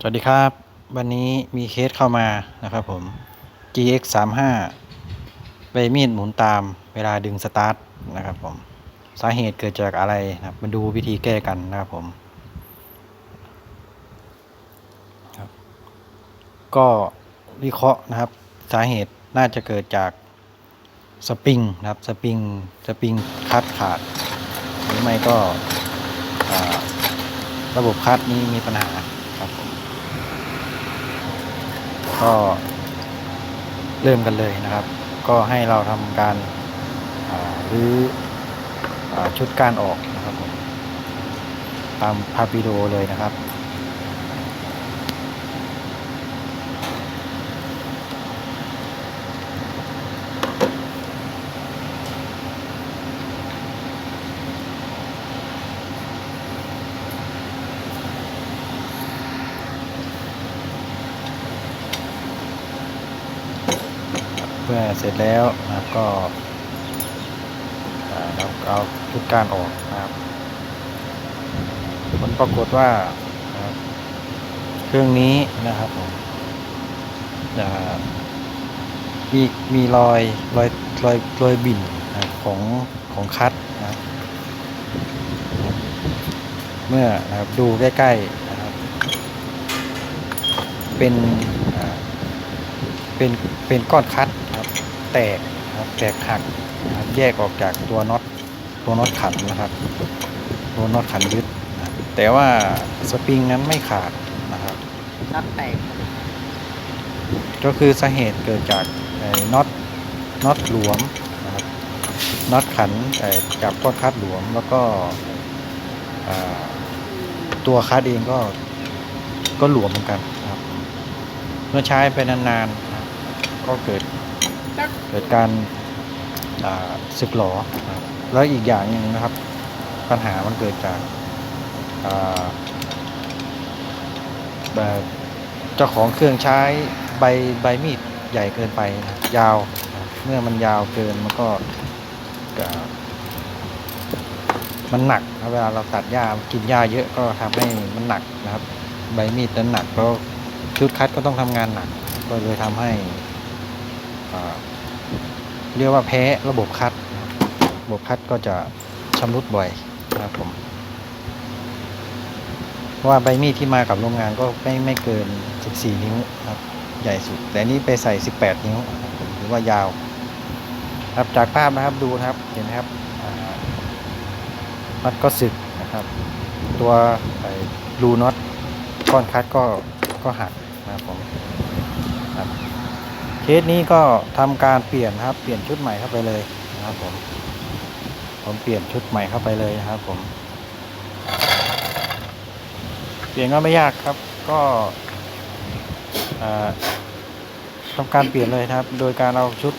สวัสดีครับ วันนี้มีเคสเข้ามานะครับผม GX 3 5ใบมีดหมุนตามเวลาดึงสตาร์ทนะครับผม สาเหตุเกิดจากอะไรนะครับมาดูวิธีแก้กันนะครับผมครับ ก็วิเคราะห์นะครับ สาเหตุน่าจะเกิดจากสปริงนะครับสปริงสปริงคัดขาด หรือไม่ก็ระบบคัดนี้มีปัญหาครับผม ก็เริ่มกันเลยนะครับ ก็ให้เราทำการหรื้ออชุดการออกนะครับผมตามภาพวิดีโอเลยนะครับ เมื่อเสร็จแล้วนะครับก็เราเอาชุดการออกนะครับผลปรากฏว่าเครื่องนี้นะครับผมมีมีรอยรอยรอยรอยบิ่นนะของของคัดนะเมื่อนะครับดูใกล้ๆนะครับเป็นเป็นเป็นก้อนคัด แตกนะครับแตกหักนะครับแยกออกจากตัวน็อตตัวน็อตขันนะครับ ตัวน็อตขันยึดนะครับแต่ว่าสปริงนั้นไม่ขาดนะครับ น็อตแตกก็คือสาเหตุเกิดจากไอ้น็อตน็อตหลวมนะครับน็อตขันไอ้จับก้อนคัดหลวมแล้วก็อ่าตัวคัดเองก็ก็หลวมเหมือนกันนะครับ เมื่อใช้ไปนานๆนะครับก็เกิด เกิดการสึกหรอแล้วอีกอย่างหนึ่งนะครับ ปัญหามันเกิดจากาเจ้าของเครื่องใช้ใบใบมีดใหญ่เกินไปยาว เมื่อมันยาวเกินมันก็มันหนักนะเวลาเราตัดหญ้ากินหญ้าเยอะก็ทำให้มันหนักนะครับ ใบมีดนั้นหนักแล้วชุดคัดก็ต้องทำงานหนัก ก็เลยทำให้อ่า เรียกว่าแพ้ระบบคัด ระบบคัดก็จะชำรุดบ่อยนะครับผม เพราะว่าใบมีดที่มากับโรงงานก็ไม่ไม่เกิน 14 นิ้วครับ ใหญ่สุด แต่นี่ไปใส่ 18 นิ้วนะครับผมหรือว่ายาว ครับจากภาพนะครับดูนะครับเห็นไหมครับน็อตก็สึกนะครับ ตัวรูน็อตก้อนคัดก็ก็หักนะครับผมครับ เคสนี้ก็ทำการเปลี่ยนครับ เปลี่ยนชุดใหม่เข้าไปเลยนะครับผมผมเปลี่ยนชุดใหม่เข้าไปเลยนะครับ ผม เปลี่ยนก็ไม่ยากครับ ก็อ่าทำการเปลี่ยนเลยครับ โดยการเอาชุด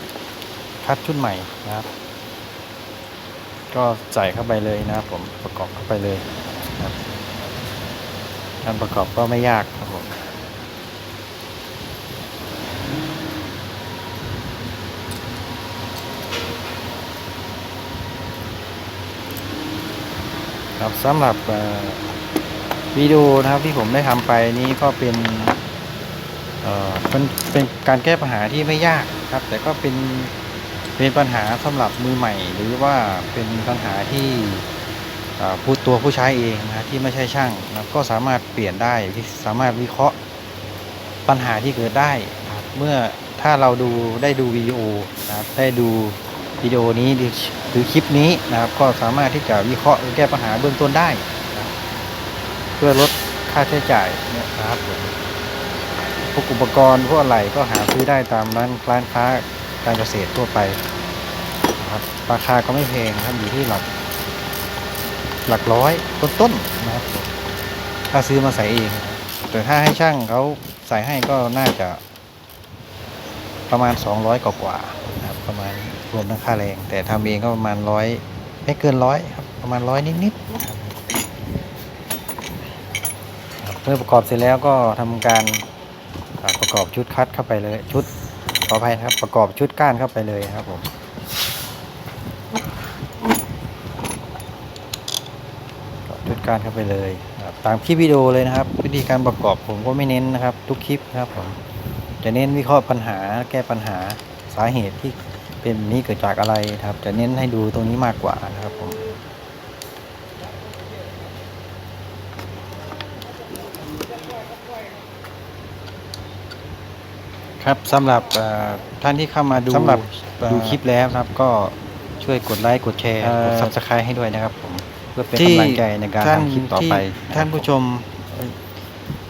คัดชุดใหม่นะครับ ก็ใส่เข้าไปเลยนะครับ ผมประกอบเข้าไปเลยครับการประกอบก็ไม่ยาก ครับสำหรับวิดีโอนะครับที่ผมได้ทำไปนี้ก็เป็นเเป็นเป็นการแก้ปัญหาที่ไม่ยากครับ แต่ก็เป็นเป็นปัญหาสำหรับมือใหม่ หรือว่าเป็นปัญหาที่ผู้ตัวผู้ใช้เองนะที่ไม่ใช่ช่างนะก็สามารถเปลี่ยนได้ที่สามารถวิเคราะห์ปัญหาที่เกิดได้ เมื่อถ้าเราดูได้ดูวิดีโอนะได้ดู วิดีโอนี้หรือคลิปนี้นะครับ ก็สามารถที่จะวิเคราะห์หรือแก้ปัญหาเบื้องต้นได้ เพื่อลดค่าใช้จ่ายนะครับพวกอุปกรณ์พวกอะไรก็หาซื้อได้ตามร้านร้านค้าการเกษตรทั่วไปนะครับราคาก็ไม่แพงครับอยู่ที่หลัก หลักร้อยต้นๆนะครับถ้าซื้อมาใส่เอง แต่ถ้าให้ช่างเขาใส่ให้ก็น่าจะ ประมาณ 200 กว่ากว่านะครับประมาณรวมทั้งค่าแรง แต่ทำเองก็ประมาณร้อยไม่เกินร้อยครับประมาณร้อยนิดๆเมื่อประกอบเสร็จแล้วก็ทำการประกอบชุดคัดเข้าไปเลยชุดขออภัยนะครับประกอบชุดก้านเข้าไปเลยครับผมชุดการเข้าไปเลยตามคลิปวิดีโอเลยนะครับ วิธีการประกอบผมก็ไม่เน้นนะครับ ทุกคลิปนะครับผม จะเน้นวิเคราะห์ปัญหา แก้ปัญหาสาเหตุที่เป็นแบบนี้เกิดจากอะไรนะครับ จะเน้นให้ดูตรงนี้มากกว่านะครับผมครับสำหรับเอ่อท่านที่เข้ามาดูสำหรับดูคลิปแล้วนะครับ ก็ช่วยกดไลค์กดแชร์เอ่อกด subscribe ให้ด้วยนะครับผมเพื่อเป็นที่กำลังใจในการท่านทำคลิปต่อไปที่ท่านผู้ชม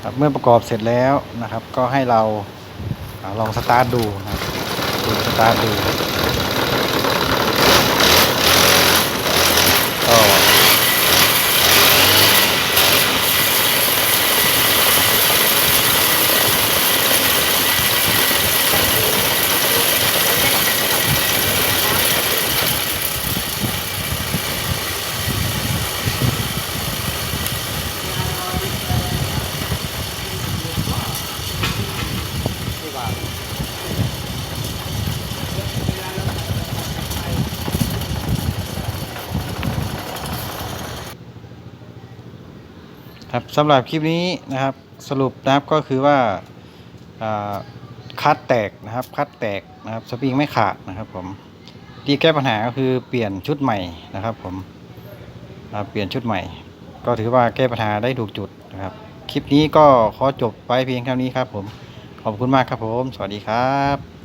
ครับเมื่อประกอบเสร็จแล้วนะครับ ก็ให้เราอ่า ลองสตาร์ทดูนะครับสตาร์ทดู ครับสำหรับคลิปนี้นะครับสรุปนะครับก็คือว่าคัดแตกนะครับคัดแตกนะครับสปริงไม่ขาดนะครับผมที่แก้ปัญหาก็คือเปลี่ยนชุดใหม่นะครับผมเปลี่ยนชุดใหม่ ก็ถือว่าแก้ปัญหาได้ถูกจุดนะครับ คลิปนี้ก็ขอจบไว้เพียงเท่านี้ครับผมขอบคุณมากครับผม สวัสดีครับ